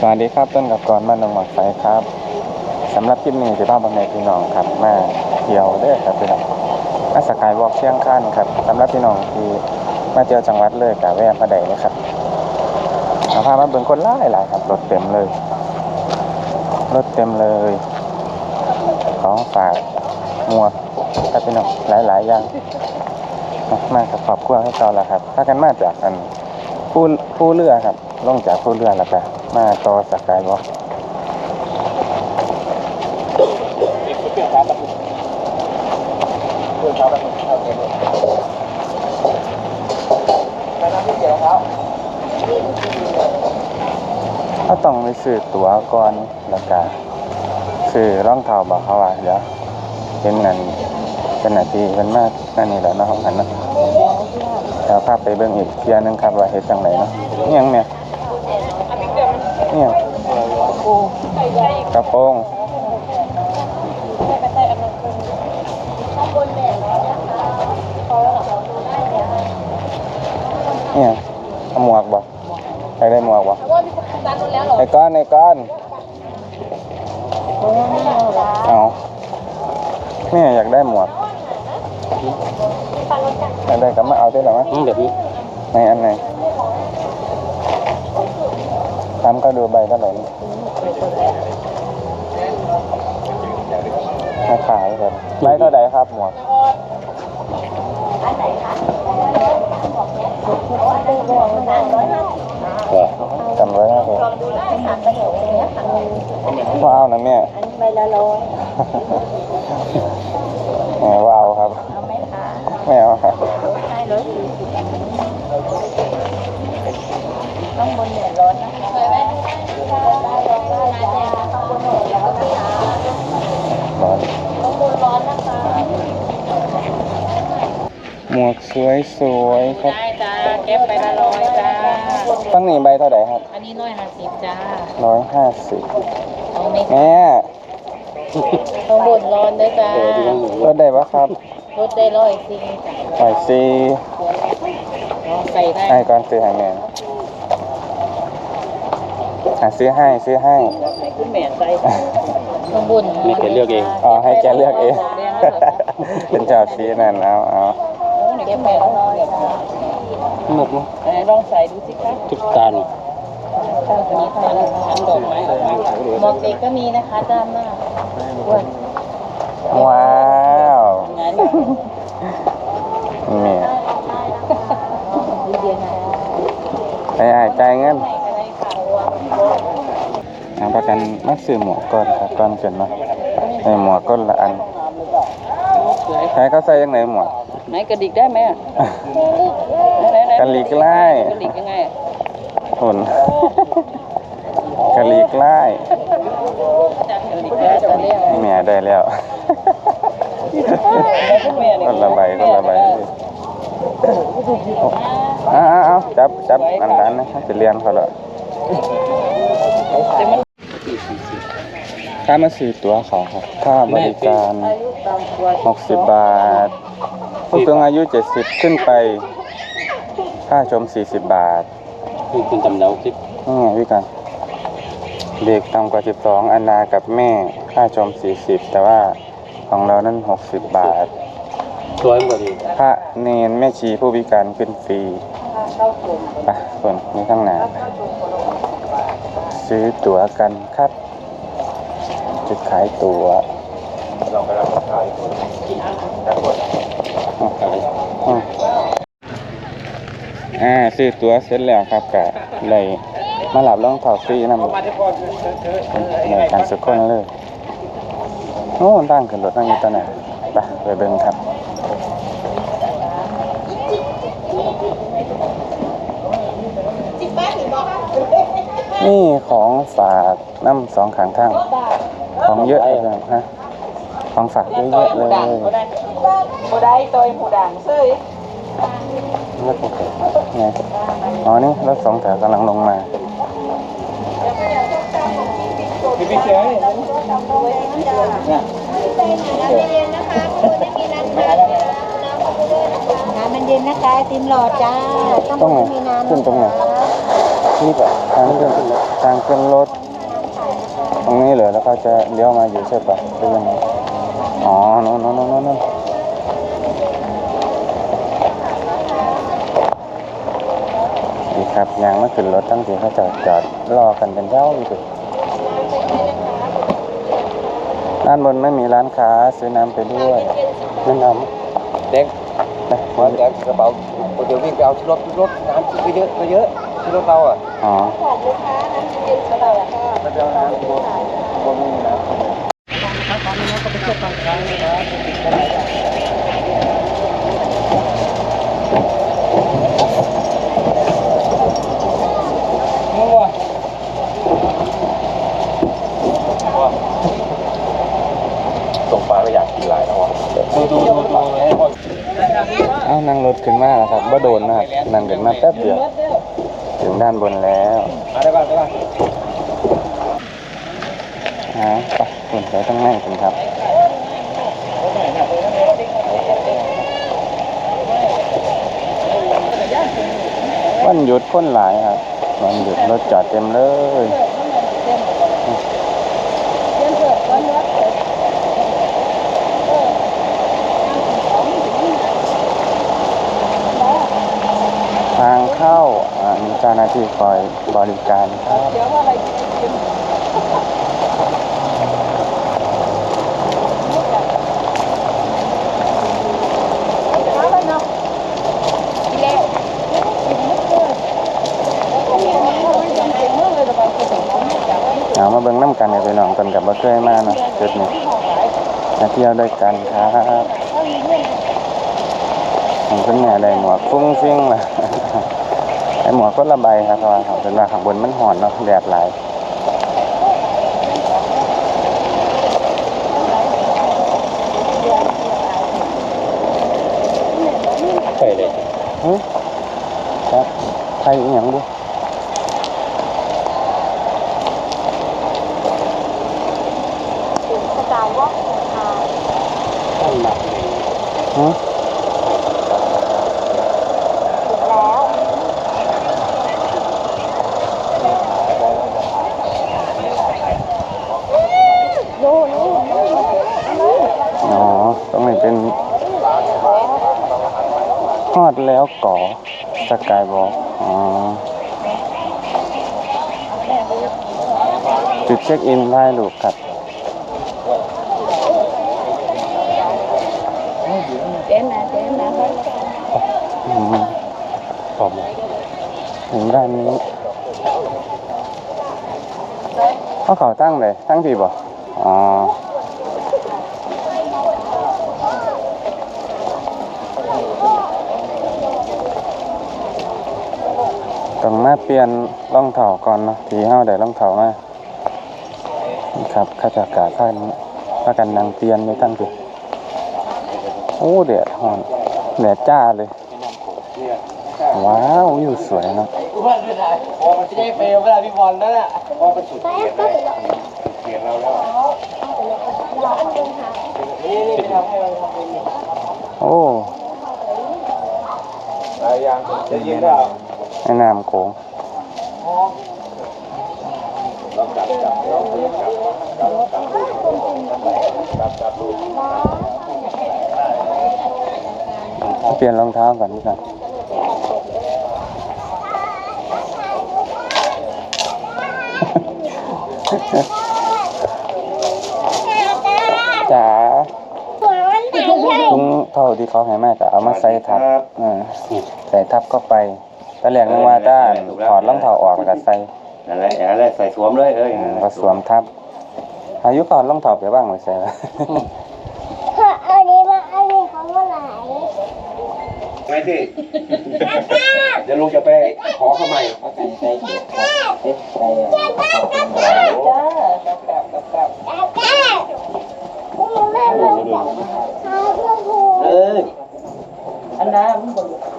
สวัสดีครับต้นกับกรบ้านนองหมอกไฟครับสำหรับคลิปนี้จะพาบังในพี่น้องครับมาเที่ยวเด้อครับพี่น้องมาสกายวอล์กเชียงคานครับสำหรับพี่น้องที่มาเที่ยวจังหวัดเลยกับแวะมาได้เลยครับมาพามาเบิ่งคนหลายหลายครับรถเต็มเลยรถเต็มเลย ของฝากหมวกครับพี่น้องหลายๆอย่างมากับครอบครัวให้เราแล้วครับ ถ้ากันมาจากอันผู้ผู้เรือครับลงจากผู้เรือแล้วก็ มาต่อสกายวอล์กเขาต้องไปซื้อตั๋วก่อนแล้วก็ซื้อรองเท้าบอกเขาว่าเดี๋ยวเป็นนันเป็นหน้าทีเป็นมากนั่นนี่แหละเนาะของหันเนาะเดี๋ยวพาไปเบิ่งอีกเที่ยหนึงครับว่าเฮ็ดจังไดเนาะยังเนี่ย อิหยังกระโปรงอิหยังเอาหมวกบ่ใครได้หมวกบ่ไอ้ก้อนไอ้ก้อนเอาแม่อยากได้หมวกอยากได้ก็มาเอาได้หรอมะอืมแบบนี้ในอันไหน ทำก็ดูใบเท่าไหร่นี่มาขายแบบใบเท่าไหร่ครับหมวกจำไว้นะเผมว้าวนะแม่อันนี้ใบละร้อยแหมว้าวครับเอาไหมคะไม่เอาครับให้ร้อยสี่สิบต้องบนเนี่ยร้อน หมวกสวยสวยๆครับ ได้จ้าเก็บใบละร้อยจ้า ตั้งนี่ใบเท่าไหร่ครับอันนี้ร้อยห้าสิบจ้าร้อยห้าสิบเอาไหมแม่ข้างบนร้อนด้วยจ้าลดได้ปะครับลดได้ร้อยสี่จ้าหน่อยซีลองใส่ได้ให้ก่อนซื้อให้แม่ หาซื้อให้ซื้อให้ ให้คุณแม่ใส่ข้างบนไม่เคยเลือกเอง อ๋อให้แกเลือกเอง เป็นเจ้าซีนั่นเอาเอาเก็บใบละร้อยจ้าหมดมั้งไหนลองใส่ดูสิคะทุกตาหนมีพันพันดอกไม้หมอกเด็กก็มีนะคะด้านหน้าอ้วนว้าวงานอยู่แม่ดีเดียวนะ ไปอ่ายจ่ายเงินให้ก็ได้ค่ะ เอาประกันมาซื้อหมวกก่อนครับก่อนเกินเนาะให้หมวกก้นละอันใครเขาใส่ยังไงหมวกไหนกระดิกได้ไหมอะกะหลีกไล่กระดิกยังไงอะหุ่นกะหลีกไล่กระดิกได้จะเรียกแม่ได้แล้วคนละใบคนละใบอ้าวอ้าวจับจับอันนั้นนะจะเรียนเขาและ ค่ามาซื้อตัวเขาครับค่าบริการอายุต่ำกว่า60 บาท ผู้สูงอายุ 70 ขึ้นไป ค่าชม 40 บาทคือคุณตำเนาคลิปนี่ไงพี่กัน เด็กต่ำกว่า 12อันนากับแม่ ค่าชม 40 แต่ว่าของเรานั้น60 บาทสวยหมดเลยพระเนนแม่ชีผู้พิการขึ้นฟรีเข้าชมไปส่วนนี้ข้างหน้าซื้อตั๋วกันครับ จุดขายตั๋วอืมอ่าซื้อตั๋วเสร็จแล้วครับกะเลยมาหลับรองเท้าฟรีนำในการสุกคนเลยโอ้ตั้งขึ้นรถนั่งอยู่ตอนไหนไปไปเบิ่งครับนี่ของฝากน้ำสองขางทาง ของเยอะเลยนะฮะของฝากเยอะๆเลยโมได้ตัวหมูด่างเซ้ยรถไงอ๋อนี่รถสองแถวกำลังลงมาน้ำมันเย็นนะคะติมหลอดจ้าตรงไหนขึ้นตรงไหนนี่แบบทางเครื่องทางเครื่องรถ ตรงนี้เหรอแล้วก็จะเลี้ยวมาอยู่ใช่ปะหรือยังไงอ๋อโน่นโน่นโน่นโน่นโน่นนี่ครับยางมาขึ้นรถตั้งที่เขาจอดจอดรอกันเป็นเจ้าอยู่ด้านบนไม่มีร้านค้าซื้อน้ำไปด้วยแนะนเด็กำนะมาจากกระเป๋าเดี๋ยววิ่งไปเอาที่รถที่รถน้ำที่เยอะไปเยอะ ที่รถเราอะอ๋อของลูกค้านั้นเย็นสบายค่ะมาเจอน้ำบนนี้นะส่งปลาก็อยากกินหลายแล้วอะดูดูดูดูให้พ่อเอ้านั่งรถขึ้นมาแล้วครับบ่โดนนะครับนั่งขึ้นมาแป๊บเดียว ถึงด้านบนแล้วมาได้ป่ะได้ป่ะฮะไปคุณไปต้องนั่งกันครับวันหยุดคนหลายครับวันหยุดรถจอดเต็มเลย ทางเข้าอ่ามี เจ้าหน้าที่คอยบริการครับเดี๋ยวว่าอะไรกินมาแล้วเนาะกินแล้วกินมุกเลยแล้วก็มีอะไรไม่จำเป็นเมื่อเลยแต่บางคนขาไม่จับไม่จับเอามาเบิ่งน้ำกันไปน้องกันกับบ่เคยมาเนาะจุดนี้ที่ห้องหลายมาเที่ยวด้วยกันครับถ้ามีเรื่งผมขึ้นแม่ได้หมวกฟุ้งฟิ้งล่ะ ไอหมวกก็ระบายครับเพราะว่าเขาเป็นว่าข้างบนมันห่อนเนาะแดดหลายใช่เลยเฮ้ยครับไทยอีหยังบุ กระจายว่าทาง ตั้งหนักเลย ฮะ แล้วดูนี่ อ๋อต้องไม่เป็นฮอดแล้วก่อสกายบอกอ๋อ จุดเช็คอินได้ลูกครับเจ๊นะเจ๊นะอืมพร้อมถึงด้านนี้เขาเขาตั้งเลยตั้งทีบ่อ๋อต้องมาเปลี่ยนรองเท้าก่อนเนาะทีเฮาได้รองเท้ามา ครับข้าจากกาท่านพากันนางเตียนอยู่ตั้งทีโอ้เดือดหอนแดดจ้าเลย ว้าววิวสวยเนาะพอมันจะได้เฟลเวลาพี่บอลนั่นแหละพอมันสุดเขียนเลยเขียนเราแล้วนี่นี่ทำให้เราทำเป็นโอ้อะไรยังจะยิงก็แม่น้ำโขงเราจับจับเราจับจับจับ จับจับลูกเปลี่ยนรองเท้าก่อนดีกว่าจ๋าถุงเท่าที่เขาให้มาก็เอามาใส่ทับเออใส่ทับเข้าไปตอนแรกนึกว่าด้านถอดรองเท้าออกแล้วก็ใส่นั่นแหละอย่างนั้นแหละใส่สวมเลยเอ้ยอืมก็สวมทับ อายุก่อนรองเท้าไปบ้างไว้ใส่ไว้เอานี้มาเอานี้เขาเมื่อไหร่ไงที่เดี๋ยวลุงจะไปขอเข้าใหม่จ้ากับกับกับกับแม่แม่แม่จับหาเพื่อนครู เออ อันนั้นมันบน ครู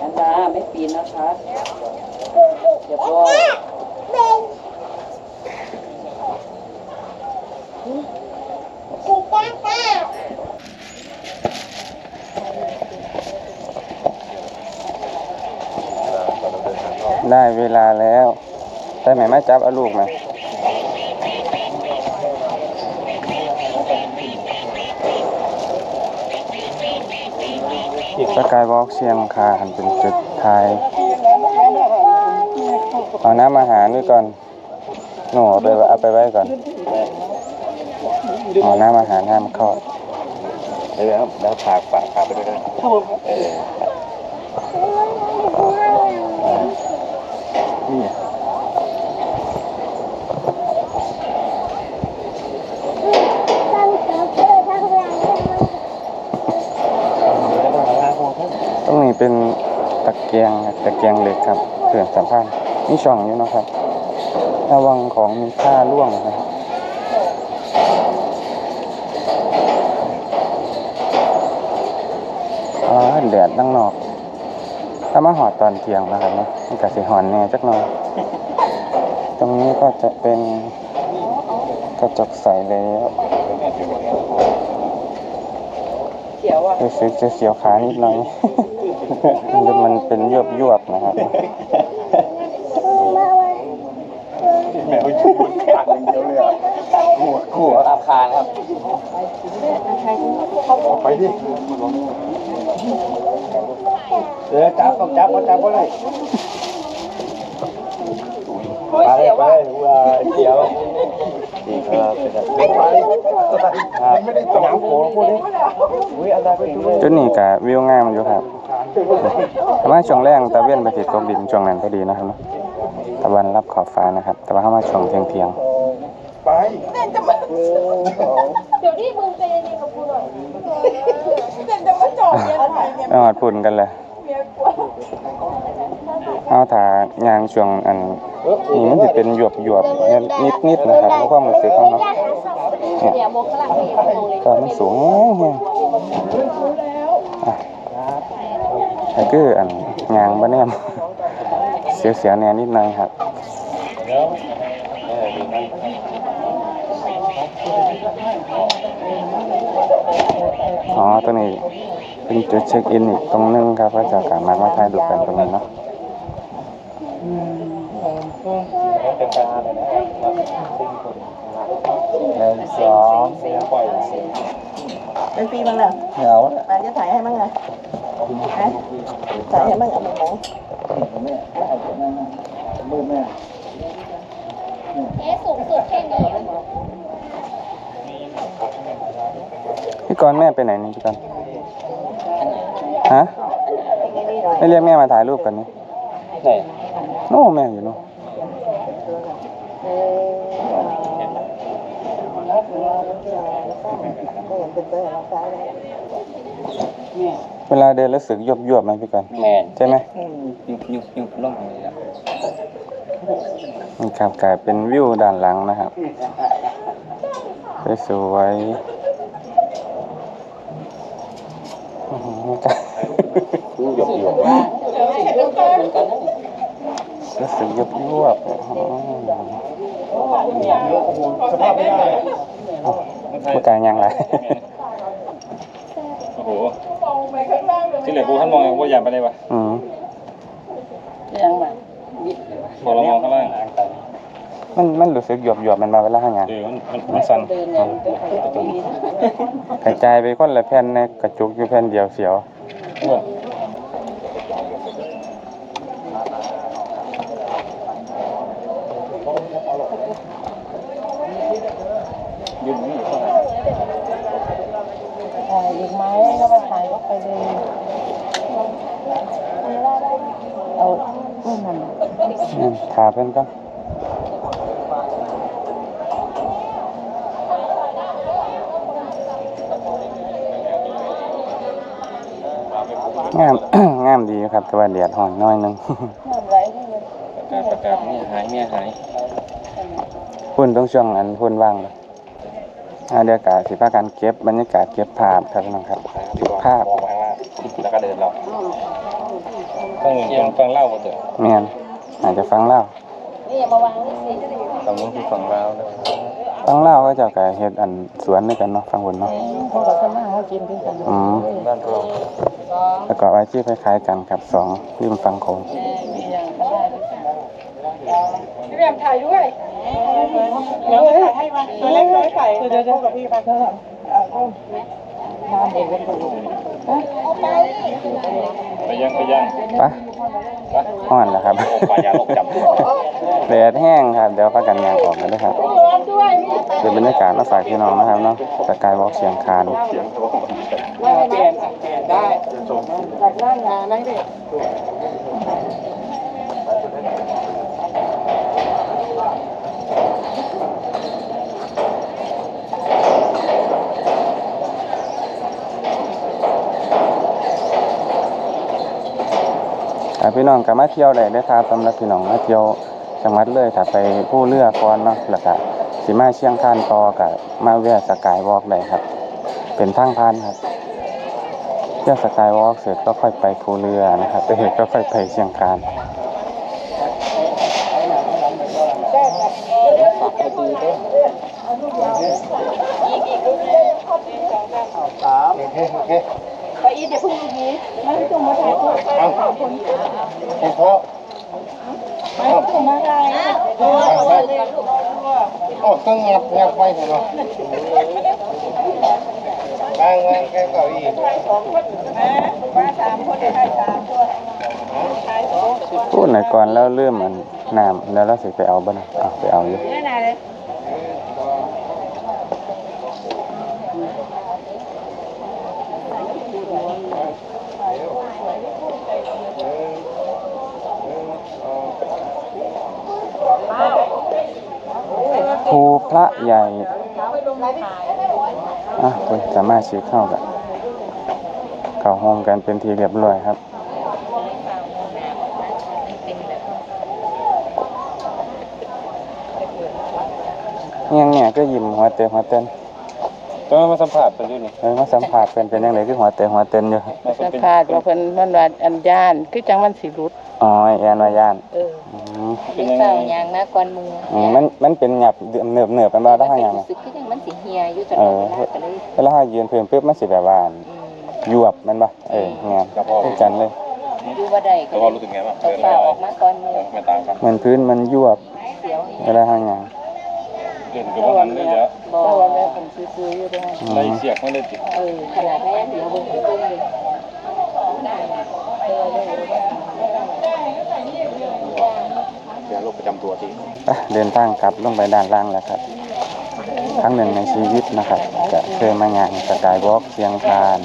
อันนั้นไม่ปีนนะคะเรียบร้อย เป็น คุณจ้าจ้า ได้เวลาแล้วได้ไหมมาจับเอาลูกมาสกายวอล์กเชียงคานเป็นจุดท้าย เอาน้ำอาหารด้วยก่อน หนูเอาไปเอาไปไว้ก่อน เอาน้ำอาหารห้ามเข้าเออครับแล้วฝากฝากฝากไปด้วยนะเออนี่ ตั้งเท้าเพื่อทั้งแรงทั้งมัน ตรงนี้เป็นตะเกียงครับตะเกียงเหล็กครับเขื่อนสัมพันธ์มีช่องอยู่เนาะครับ ระวังของมีค่าล่วงนะครับอ๋อแดดตั้งนอก ถ้ามาหอดตอนเที่ยงนะครับเนาะมันก็สิหอนแหน่จักหน่อย ตรงนี้ก็จะเป็นกระจกใสแล้วเขียวอะรู้สึกจะเสียวขานิดหน่อย มันเป็นยวบยวบๆนะครับมาวันแมวอยู่บนขาอย่างเดียวเลยอะหัวหัวตามคานครับไปดิเดี๋ยวจับต้องจับก็จับก็ได้โอ้ยเสียวไปอะว่าเขียวนี่ครับเป็นแบบไม่ไหวครับไม่ได้จบน้ำโขงพวกนี้อุ้ยอะไรไปดูจุดนี้กับวิวงามอยู่ครับ แต่ว่าช่วงแรกตะเวนไปติดตกดินช่วงนั้นพอดีนะครับเนาะตะวันรับขอบฟ้านะครับ แต่ว่าเข้ามาช่วงเที่ยงเที่ยงไปเดี๋ยวนี้มึงใจเย็นๆกับกูหน่อยเด่นจะมาจอดเมียไทยเนี่ยๆไม่หอดพุ่นกันเลยเมียกลัวเอาถายางช่วงอันนี้มันจะเป็นหยวบหยวบๆนิดนิดๆนะครับเพราะความรู้สึกของเนาะเนี่ยเดี๋ยวโมกหลังไปยังโมเลย ก็มันสูงแฮงอะไอ้คืออันยางบ่แนมเสียวเสียวแน่นิดหน่อยครับอ๋อตัวนี้เป็นจุดเช็คอินอีกตรงนึงครับก็จะสามารถมาถ่ายรูกันตรงนี้เนาะ หนึ่งสองปล่อยเป็นปีมั้งน่ะเหงามาจะถ่ายให้มั้งไงฮะถ่ายให้มั้งอะมึงมองเอ๊ะสูงสุดแค่นี้พี่กรณ์แม่ไปไหนนี่พี่กรณ์ฮะไม่เรียกแม่มาถ่ายรูปกันนี่ไหนโน่แม่อยู่โน่ นเวลาเดินแล้วสึกยวบยวบๆไหมพี่กรณ์แมนใช่ไหมยุบยุบยุบลงเลยอะนี่ครับกลายเป็นวิวด้านหลังนะครับสวยๆอื้อหือนี่ก็ยุบยุบรู้สึกยุบยวบๆอื้อหือ สภาพไม่ได้ผู้กายยังไรโอ้โหที่เหลือกูท่านมองว่าอย่าไปเลยวะอืมยังแบบพอเรามองข้างล่างมันมันรู้สึกหยอบหยบมันมาเวลาหางานเออมันมันสั่นเดินเนี่ยเป็นปีกระจายไปคนละแผ่นในกระจุกอยู่แผ่นเดียวเสียว ยืนนี่ ถ่าย อีกไหมก็มาถ่ายก็ไปเลยเอาไม่มันอืมขาเพิ่นก็งาม งามดีครับแต่ว่าแดดห่อนน้อยหนึงน้ำไหลที่มันประกาศประกาศเนี่ยหายเนี่ยหายพุ่นต้องช่วงอันพุ่นว่างเลย อ่าเดี๋ยวกาสิพากันเก็บบรรยากาศเก็บภาพครับพี่น้องครับเก็บภาพ มองไปข้างล่างแล้วก็เดินเราต้องยังฟังเล่ากันเถอะแม่นอาจจะฟังเล่านี่อย่ามาวางนี่สิตรงนู้นคือฝั่งเราวนะเฟังเล่าวก็เจ้าก็เฮ็ดอันสวนด้วยกันเนาะฟังบนเนาะเขาก็จะมาหากินด้วยกันอืมบ้านเราแล้วก็อาชีพคล้ายๆกันครับสองริมฝั่งโขงมีอย่างก็ได้พี่แบมถ่ายด้วย เดี๋ยวถ่ายให้มาตัวเล็กตัวไก่เดี๋ยวเดี๋ยวกับพี่ไปไปยังไปยังไปอ่อนแล้วครับปลายาลกจับแดดแห้งครับ เดี๋ยวพักกันงานออกกันด้วยครับเดี๋ยวบรรยากาศมาฝากพี่น้องนะครับเนาะสกายวอล์กเชียงคานเสียงเขาบอกว่าเปลี่ยนเปลี่ยนได้จากหน้างานนั่งดิ พี่น้องก็มาเที่ยวได้เด้อครับสำหรับพี่น้องมาเที่ยวจังหวัดเลยถ้าไปผู้เรือก่อนเนาะแล้วก็สิมาเชียงคานต่อกับมาแวะสกายวอล์กได้ครับ เป็นทางผ่านครับเที่ยวสกายวอล์กเสร็จก็ค่อยไปภูเรือนะครับไปเห็นก็ค่อยไปเชียงคานโอเคโอเค ไปอีเดี๋ยวพรุ่งนี้ไม่ต้องมาถ่ายรูปเอาเฉพาะไม่ต้องมาถ่ายโอ้ต้องงับงับไปเถอะเนาะวางวางแค่เก้าอี้สามคนถ่ายสามตัวถ่ายสองพูดหน่อยก่อนแล้วเริ่มมันน้ำแล้วเราสิไปเอาบ้านเอาไปเอาอยู่ นี่ไหนเลย ภูพระใหญ่อะคุณสามารถชี้เข้ากัน เข้าห้องกันเป็นทีเรียบร้อยครับยังเนี่ยก็ยิ้มหัวเตะหัวเต้น ต้องมาสัมผัสกันด้วยนี่เออมาสัมผัสเป็นเป็นยังไงคือหัวเตะหัวเต้นอยู่มาสัมเป็นภาษณ์ว่าเพิ่นมันว่าอันย่านคือจังมันสิรุด อ๋อไอ้แอนวาย่านเอออืมเป็นยังไงเศร้าอย่างนะก่อนมืออืมมันมันเป็นหยับเหนือบเหนือบเป็นบ้าได้ยังไงรู้สึกคือยังมันสิเฮียอยู่ตลเออดอเวลาก็เลยเวลาเรายืนเพิ่มปุ๊บมันสิแบบว่าอืมยวบแมันปะเออไงานคือกันเลย อยู่บ่ได้ก็แล้วก็รู้สึกไงบ้างเอาเปล่าออกมาก่อนมือไม่ต่างกัน มันพื้นมันยวบเสียวเวลาทางงาน เล่นกับมันเลยเดี๋ยวบ่เพราะว่าแม่ผมซื้อๆอยู่ด้วยอืไล่มเสียกไม่ได้ติดเออขนาดแม่เดียวเบิ่งเพิ่งเลยเสียโรคประจำตัวที่อะเดินทางกลับลงไปด้านล่างแล้วครับครั้งหนึ่งในชีวิตนะครับ จะเคยมางานสกายวอล์กเชียงคาน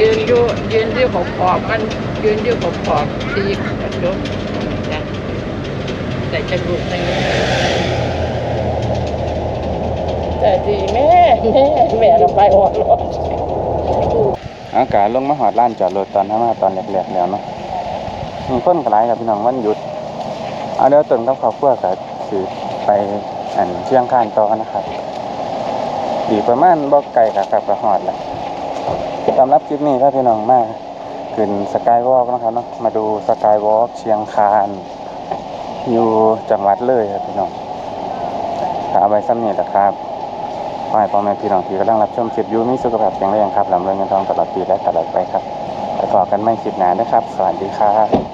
ยืนอยู่ยืนอยู่ขอบขอบมันยืนอยู่ขอบขอบตีกันดูนะแต่จะดูในแต่ดีแม่แม่แม่เราไปอ่อนรถอากาศลงมาหอดล้านจอดรถตอนทำมาตอนแรกๆแล้วเนาะมีคนกระไรกับพี่น้องวันหยุด เอาเดี๋ยวตนกับครอบครัวกับสิไปอันเชียงคานต่อนะครับอีกประมาณบ่ไกลกับกับกระหอดแหละ สำหรับคลิปนี้ครับพี่น้องมาขึ้นสกายวอล์กนะครับเนาะมาดูสกายวอล์กเชียงคานอยู่จังหวัดเลยครับพี่น้องถ้าเอาไว้ซ้ำนี่แหละครับขอให้พ่อแม่พี่น้องที่กำลังรับชมคลิปอยู่มีสุขภาพแข็งแรงครับลำเรื่องเงินทองตลอดปีและตลอดไปครับไปต่อกันไม่คลิปหนานะครับ สวัสดีครับ